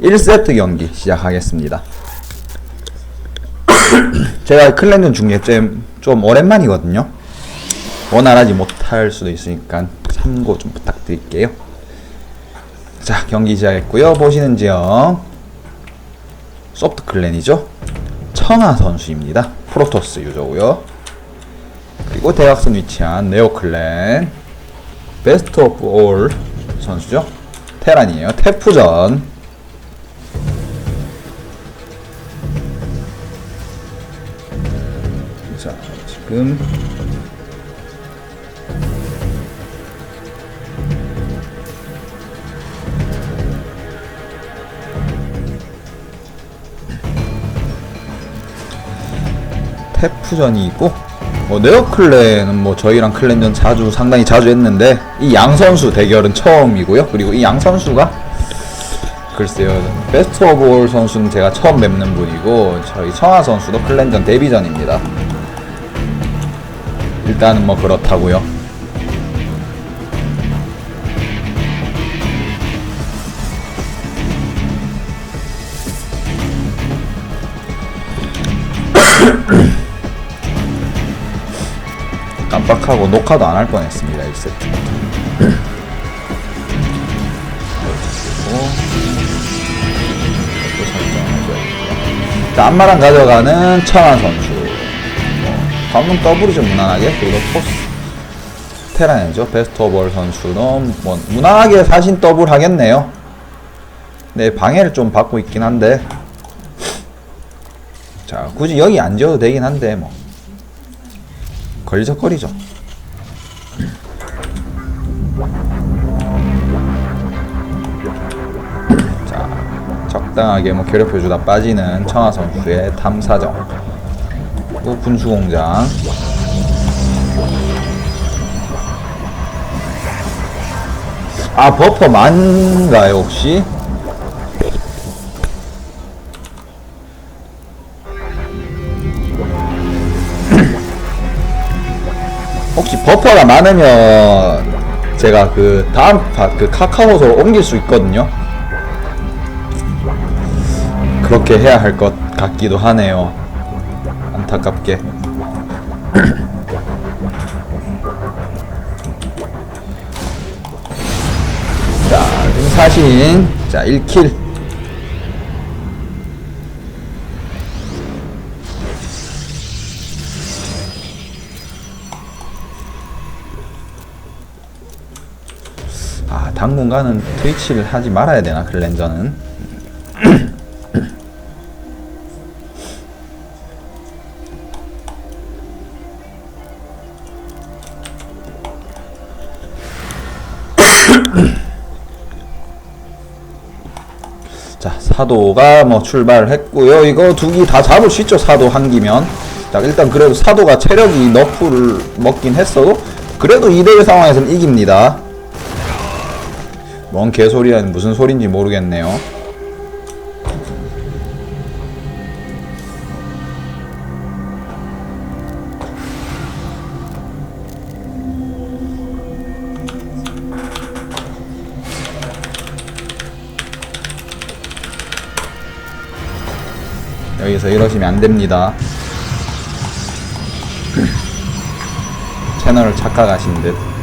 1세트 경기 시작하겠습니다. 제가 클랜전 중계 좀, 좀 오랜만이거든요. 원활하지 못할 수도 있으니까 참고 좀 부탁드릴게요. 자, 경기 시작했고요. 보시는 지역 소프트 클랜이죠. 청아 선수입니다. 프로토스 유저고요. 그리고 대각선 위치한 네오 클랜 베스트 오브 올 선수죠. 테란이에요. 태프전. 자, 지금 태프전이 있고 뭐 네오클랜은 뭐 저희랑 클랜전 자주 상당히 자주 했는데 이 양 선수 대결은 처음이고요. 그리고 이 양 선수가 글쎄요 베스트 오브 올 선수는 제가 처음 뵙는 분이고 저희 청아 선수도 클랜전 데뷔전입니다. 일단은 뭐 그렇다고요. 깜빡하고 녹화도 안 할 뻔했습니다. 1세트. 자, 안마랑 가져가는 청한 선 관문 더블이죠, 무난하게. 그리고 포스. 테란이죠. 베스트 오벌 선수는 뭐, 무난하게 사신 더블 하겠네요. 네, 방해를 좀 받고 있긴 한데. 자, 굳이 여기 안 지어도 되긴 한데, 뭐. 걸리적거리죠. 자, 적당하게 뭐 괴롭혀주다 빠지는 청하 선수의 탐사정. 또 분수공장. 아, 버퍼 만가요, 혹시? 혹시 버퍼가 많으면 제가 그 다음 파, 그 카카오로 옮길 수 있거든요. 그렇게 해야 할 것 같기도 하네요. 안타깝게. 자, 사신. 자, 1킬. 아, 당분간은 트위치를 하지 말아야 되나, 글렌저는. 사도가 뭐 출발을 했고요. 이거 두 기 다 잡을 수 있죠, 사도 한 기면. 자, 일단 그래도 사도가 체력이 너프를 먹긴 했어도, 그래도 2대1 상황에서는 이깁니다. 뭔 개소리야 무슨 소린지 모르겠네요. 여기서 이러시면 안 됩니다. 채널을 착각하신 듯.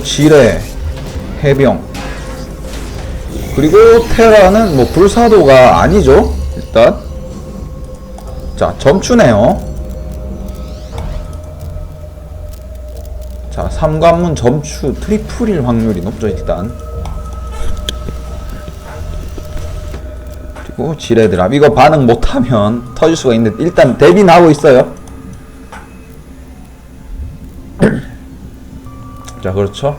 뭐 지뢰, 해병, 그리고 테라는 뭐 불사도가 아니죠. 일단. 자, 점추네요. 자, 삼관문 점추 트리플일 확률이 높죠, 일단. 그리고 지뢰 드랍. 이거 반응 못하면 터질 수가 있는데, 일단 대비 나오고 있어요. 자 그렇죠?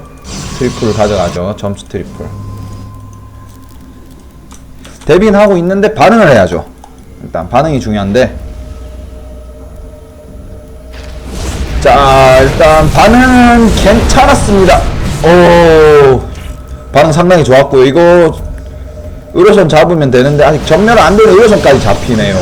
트리플을 가져가죠. 점수 트리플. 데빈 하고 있는데 반응을 해야죠. 일단 반응이 중요한데. 자 일단 반응은 괜찮았습니다. 오 반응 상당히 좋았고요. 이거 의료선 잡으면 되는데 아직 전멸 안되는 의료선까지 잡히네요.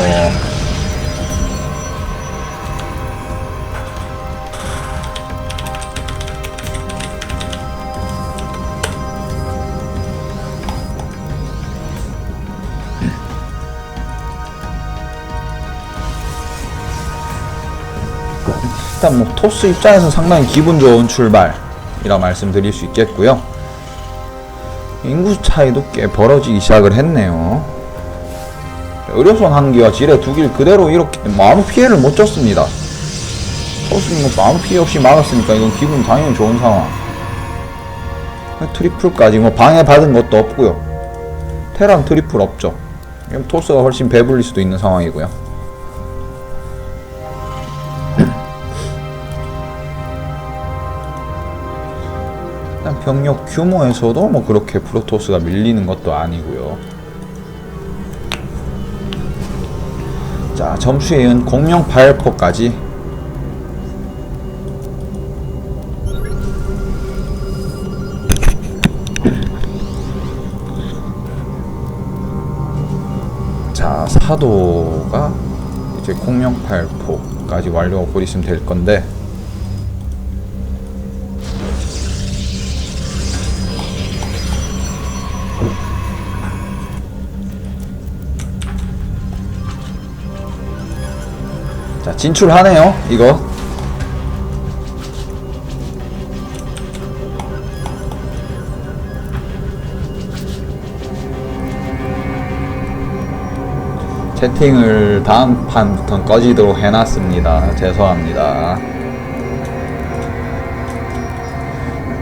일단 뭐 토스 입장에서 상당히 기분 좋은 출발이라 말씀드릴 수 있겠고요. 인구 차이도 꽤 벌어지기 시작을 했네요. 의료선 한 기와 지뢰 두 길 그대로 이렇게 뭐 아무 피해를 못 줬습니다. 토스는 뭐 아무 피해 없이 막았으니까 이건 기분 당연히 좋은 상황. 트리플까지 뭐 방해받은 것도 없고요. 테란 트리플 없죠. 토스가 훨씬 배불릴 수도 있는 상황이고요. 일단 병력 규모에서도 뭐 그렇게 프로토스가 밀리는 것도 아니고요. 자 점수에 이은 공룡 발포까지 자 사도가 이제 공룡 발포까지 완료하고 곧 있으면 될 건데 자 진출하네요 이거. 채팅을 다음 판부터 꺼지도록 해놨습니다. 죄송합니다.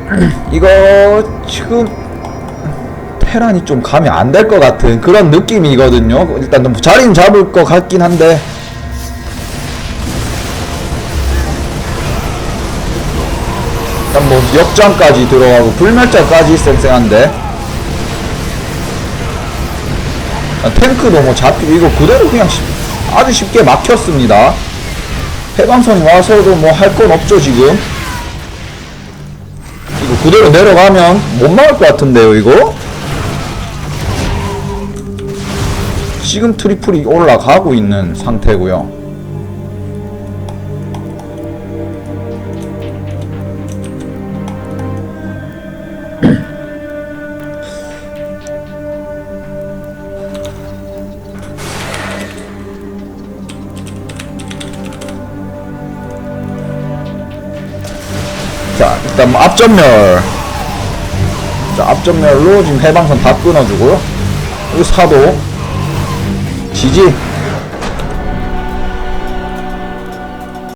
이거 지금 테란이 좀 감이 안 될 것 같은 그런 느낌이거든요. 일단 좀 자리는 잡을 것 같긴 한데 일단 뭐 역장까지 들어가고 불멸자까지 쌩쌩한데. 아, 탱크도 뭐 잡히고 이거 그대로 그냥 쉽- 아주 쉽게 막혔습니다. 해방선이 와서도 뭐 할 건 없죠 지금. 이거 그대로 내려가면 못 막을 것 같은데요 이거? 지금 트리플이 올라가고 있는 상태고요 자, 일단 뭐 앞전멸. 자, 앞전멸로 지금 해방선 다 끊어주고요. 여기 사도. 지지.